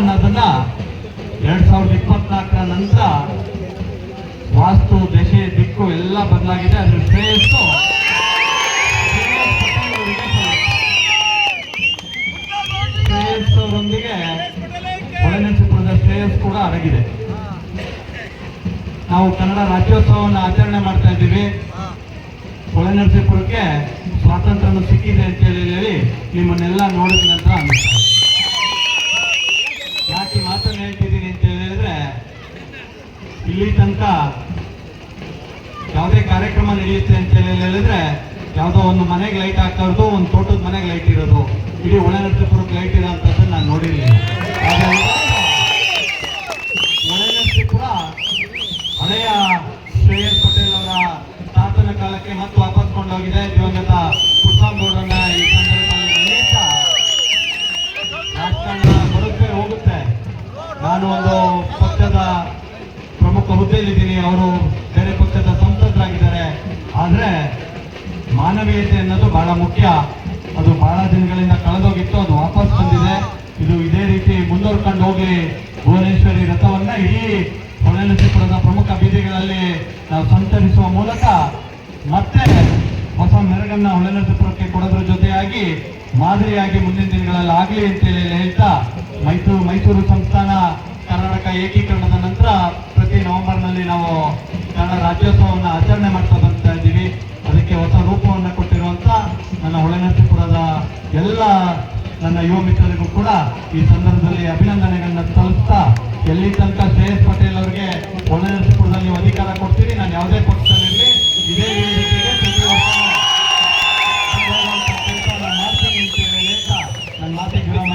ಅನ್ನೋದನ್ನ ಎರಡ್ ಸಾವಿರದ ಇಪ್ಪತ್ನಾಲ್ಕರ ನಂತರ ವಾಸ್ತು ದಶೆ ದಿಕ್ಕು ಎಲ್ಲ ಬದಲಾಗಿದೆ. ಅದ್ರ ಶ್ರೇಯಸ್ಸು ಶ್ರೇಯಸ್ಸರೊಂದಿಗೆ ಅವರೊಂದಿಗೆ ಹೊಳೆನರಸೀಪುರದ ಶ್ರೇಯಸ್ ಕೂಡ ಅಡಗಿದೆ. ನಾವು ಕನ್ನಡ ರಾಜ್ಯೋತ್ಸವವನ್ನು ಆಚರಣೆ ಮಾಡ್ತಾ ಇದ್ದೀವಿ. ಹೊಳೆನರಸೀಪುರಕ್ಕೆ ಸ್ವಾತಂತ್ರ್ಯ ಸಿಕ್ಕಿದೆ ಅಂತ ಹೇಳಿ ಹೇಳಿ ನಿಮ್ಮನ್ನೆಲ್ಲ ನೋಡಿದ ನಂತರ ಇಲ್ಲಿ ತನಕ ಯಾವುದೇ ಕಾರ್ಯಕ್ರಮ ನಡೆಯುತ್ತೆ ಅಂತ ಹೇಳಿ ಹೇಳಿದ್ರೆ ಯಾವುದೋ ಒಂದು ಮನೆಗೆ ಲೈಟ್ ಹಾಕ್ತಾ ಇರೋದು ಒಂದು ತೋಟದ ಮನೆಗೆ ಲೈಟ್ ಇರೋದು. ಇಡೀ ಒಳನರಸೀಪುರಕ್ಕೆ ಲೈಟ್ ಇರೋಂಥದ್ದನ್ನು ನಾನು ನೋಡಿರಲಿಲ್ಲ ಒಳನರಸೀಪುರ ಹಳೆಯ ಶ್ರೇಯಸ್ ಪಟೇಲ್ ಅವರ ತಾತನ ಕಾಲಕ್ಕೆ ಮತ್ತೆ ವಾಪಸ್ ಕೊಂಡೋಗಿದೆ. ದಿವಂಗತ ಪುಟ್ಟರಾಮಗೌಡರನ್ನ ಈ ಸಂದರ್ಭದಲ್ಲಿ ರಾಜಕಾರಣ ಬರುತ್ತೆ ಹೋಗುತ್ತೆ. ನಾನು ಒಂದು ಪಕ್ಷದ ಹುದ್ದೆಯಲ್ಲಿದ್ದೀನಿ. ಅವರು ಬೇರೆ ಪಕ್ಷದ ಸಂಸದರಾಗಿದ್ದಾರೆ. ಆದ್ರೆ ಮಾನವೀಯತೆ ಅನ್ನೋದು ಬಹಳ ಮುಖ್ಯ. ಅದು ಬಹಳ ದಿನಗಳಿಂದ ಕಳೆದೋಗಿತ್ತು. ಅದು ವಾಪಸ್ ಬಂದಿದೆ. ಇದು ಇದೇ ರೀತಿ ಮುಂದುವರ್ಕೊಂಡು ಹೋಗಿ ಭುವನೇಶ್ವರಿ ರಥವನ್ನ ಇಡೀ ಹೊಳೆನರಸೀಪುರದ ಪ್ರಮುಖ ಬೀದಿಗಳಲ್ಲಿ ನಾವು ಸಂಚರಿಸುವ ಮೂಲಕ ಮತ್ತೆ ಹೊಸ ಮೆರಗನ್ನ ಹೊಳೆನರಸೀಪುರಕ್ಕೆ ಕೊಡೋದ್ರ ಜೊತೆಯಾಗಿ ಮಾದರಿಯಾಗಿ ಮುಂದಿನ ದಿನಗಳಲ್ಲಿ ಆಗಲಿ ಅಂತೇಳಿ ಹೇಳ್ತಾ ಮೈಸೂರು ಮೈಸೂರು ಸಂಸ್ಥಾನ ಕರ್ನಾಟಕ ಏಕೀಕರಣದ ನಂತರ ನಲ್ಲಿ ನಾವು ಕನ್ನಡ ರಾಜ್ಯೋತ್ಸವವನ್ನು ಆಚರಣೆ ಮಾಡ್ತಾ ಬರ್ತಾ ಇದ್ದೀವಿ. ಅದಕ್ಕೆ ಹೊಸ ರೂಪವನ್ನು ಕೊಟ್ಟಿರುವಂಥ ನನ್ನ ಹೊಳೆನರಸೀಪುರದ ಎಲ್ಲ ನನ್ನ ಯುವ ಮಿತ್ರರಿಗೂ ಕೂಡ ಈ ಸಂದರ್ಭದಲ್ಲಿ ಅಭಿನಂದನೆಗಳನ್ನ ತಲುಪ್ತಾ ಎಲ್ಲಿ ತನಕ ಶ್ರೇಯಸ್ ಪಟೇಲ್ ಅವರಿಗೆ ಹೊಳೆನರಸೀಪುರದಲ್ಲಿ ನೀವು ಅಧಿಕಾರ ಕೊಡ್ತೀರಿ, ನಾನು ಯಾವುದೇ ಪಕ್ಷದಲ್ಲಿ ಇದೇ ನನ್ನ ಮಾತಿಗೆ ವಿರಾಮ